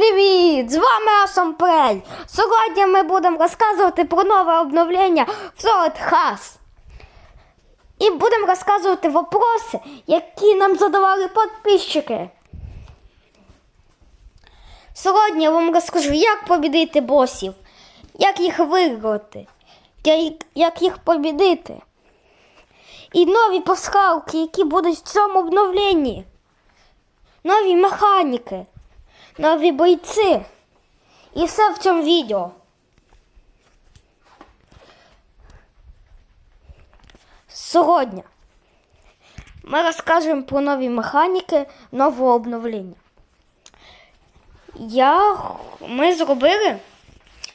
привіт! З вами Асомпрей. Сьогодні ми будемо розказувати про нове обновлення в Solid. І будемо розказувати вопроси, які нам задавали підписчики. Сьогодні я вам розкажу, як побідити босів, як їх виграти, як їх побідити. І нові пасхалки, які будуть в цьому обновленні. Нові механіки, нові бойці. І все в цьому відео. Сьогодні ми розкажемо про нові механіки нового обновлення. Я, ми зробили,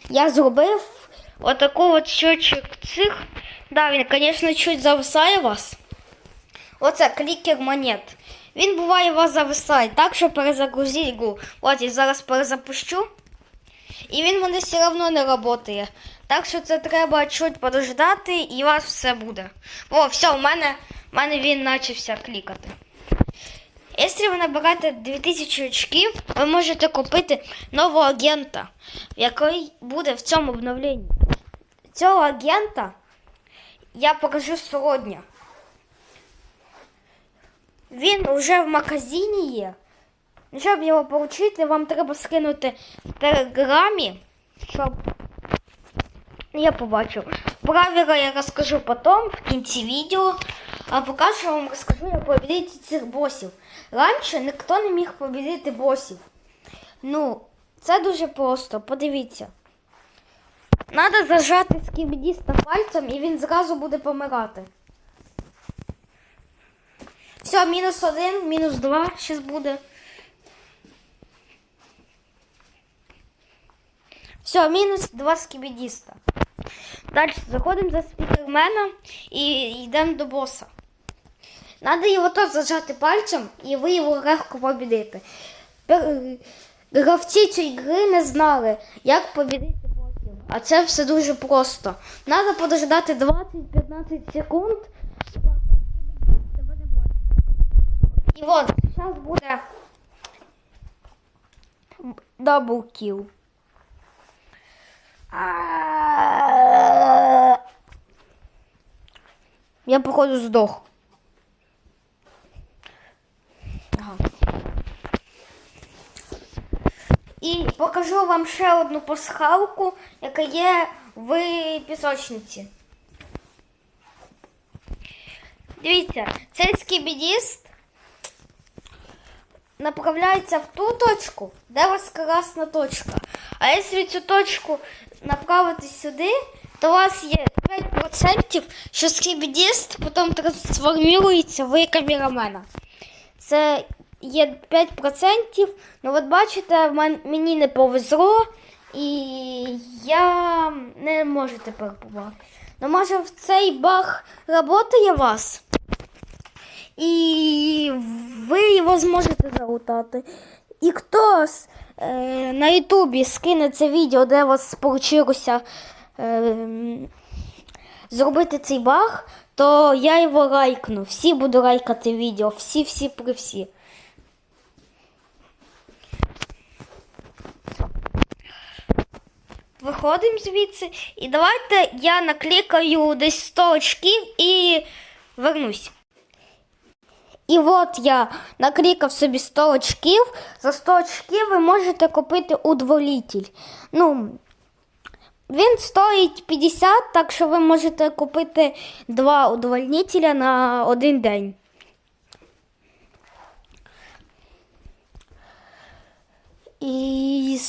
я зробив отаку от щочок цих. Да, він, звісно, чуть зависає вас. Оце клікер монет. Він буває у вас зависає, так що перезагрузіть гру. От я зараз перезапущу. І він в мене все одно не працює. Так що це треба чуть подождати і у вас все буде. О, все, у мене, у мене він почався клікати. Якщо ви набираєте 2000 очків, ви можете купити нового агента, який буде в цьому обновленні. Цього агента я покажу сьогодні. Він вже в магазині є. Щоб його отримати, вам треба скинути в телеграмі, щоб я побачу. Правила я розкажу потім, в кінці відео. А поки що вам розкажу, як побідити цих босів. Раніше ніхто не міг побідити босів. Ну, це дуже просто, подивіться. Треба зажати скібідіста пальцем і він зразу буде помирати. Все, мінус один, мінус два зараз буде. Все, мінус два скібідіста. Далі заходимо за спікермена і йдемо до боса. Надо його тут зажати пальцем і ви його легко побідите. Гравці цієї гри не знали, як побідити босів. А це все дуже просто. Надо подождати 20-15 секунд. І от, зараз буде дабл кіл. Я, походу, здох. Ага. І покажу вам ще одну пасхалку, яка є в пісочниці. Дивіться, цей скібідіст направляється в ту точку, де у вас красна точка. А якщо цю точку направити сюди, то у вас є 5%, що скібідіст потім трансформується в камерамена. Це є 5%, ну от бачите, мені не повезло, і я не можу тепер побачити. Ну, може, в цей баг працює вас? І ви його зможете залутати. І хтось е, на Ютубі скине це відео, де у вас вийшло е, зробити цей баг, то я його лайкну. Всі буду лайкати відео. Всі, всі при всі. Виходимо звідси. І давайте я наклікаю десь 100 очків і вернусь. І от я наклікав собі 100 очків. За 100 очків ви можете купити удволітель. Ну, він стоїть 50, так що ви можете купити два удовольнителя на один день. І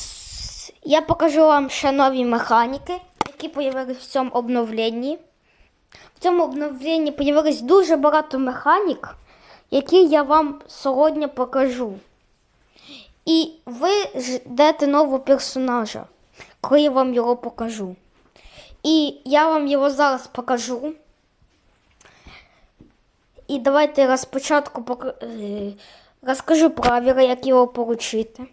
я покажу вам ще нові механіки, які з'явилися в цьому обновленні. В цьому обновленні з'явилось дуже багато механік, які я вам сьогодні покажу. І ви ждете нового персонажа, коли я вам його покажу. І я вам його зараз покажу. І давайте я спочатку пока- е, розкажу правила, як його отримати.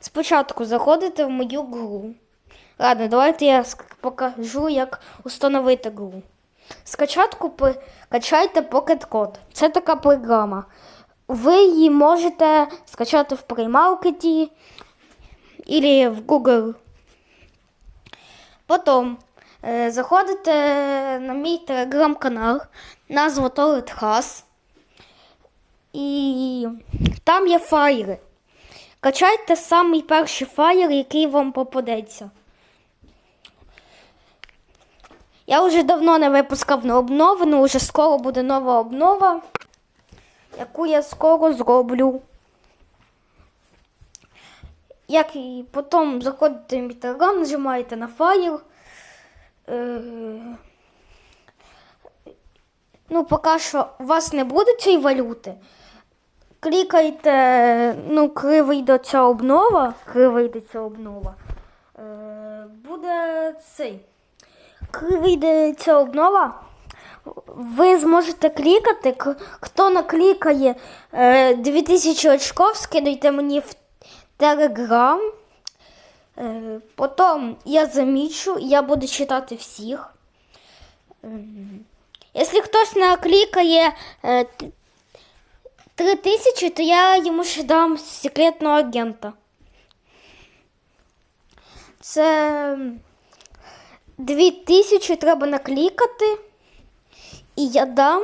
Спочатку заходите в мою гру. Ладно, давайте я покажу, як установити гру. Спочатку качайте Pocket Code. Це така програма. Ви її можете скачати в преймаркеті или в Google. Потім е, заходите на мій телеграм-канал, назва Толитхас. І там є фаєри. Качайте самий перший фаєр, який вам попадеться. Я вже давно не випускав на обнову, вже скоро буде нова обнова, яку я скоро зроблю. Як і потім заходите в мій нажимаєте на файл. Е, ну, поки що у вас не буде цієї валюти. Клікайте, ну, коли вийде ця обнова, коли вийде ця обнова, е, буде цей. Коли вийде ця обнова, ви зможете клікати. Хто наклікає е, 2000 очков, скидайте мені в Телеграм. Е, потім я замічу, я буду читати всіх. Ем, Якщо хтось наклікає е, 3000, то я йому ще дам секретного агента. Це 2000 треба наклікати, і я дам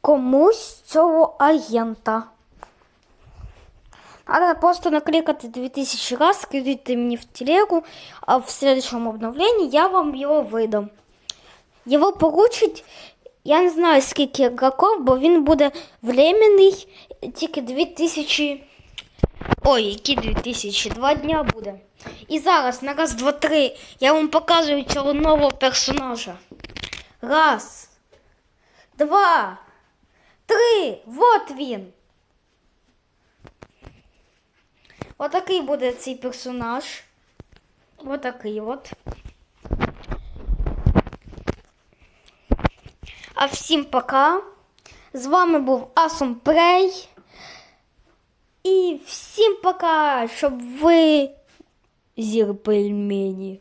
комусь цього агента. Надо просто накликать 2000 раз, скидывайте мне в телегу, а в следующем обновлении я вам его выдам. Его получить, я не знаю скільки игроков, бо він буде временний, тільки 2000. Ой, які 2000, дня буде. І зараз на раз, два, три я вам показую цього нового персонажа. Раз, два, три, вот він. Отакий буде цей персонаж. Отакий от. А всім пока. З вами був Асум Прей. І всім пока, щоб ви з'їли пельмені.